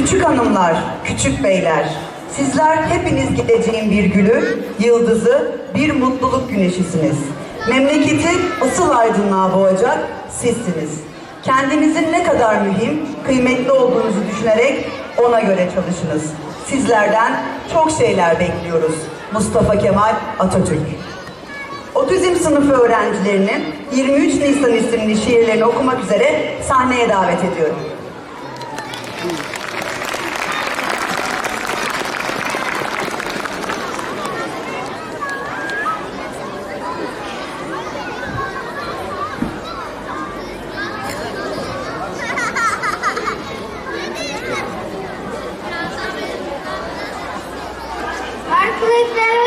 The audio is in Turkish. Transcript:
Küçük hanımlar, küçük beyler, sizler hepiniz gideceğin bir gülü, yıldızı, bir mutluluk güneşisiniz. Memleketi asıl aydınlığa boğacak sizsiniz. Kendinizin ne kadar mühim, kıymetli olduğunuzu düşünerek ona göre çalışınız. Sizlerden çok şeyler bekliyoruz. Mustafa Kemal Atatürk. Otizm sınıfı öğrencilerinin 23 Nisan isimli şiirlerini okumak üzere sahneye davet ediyorum. Hey,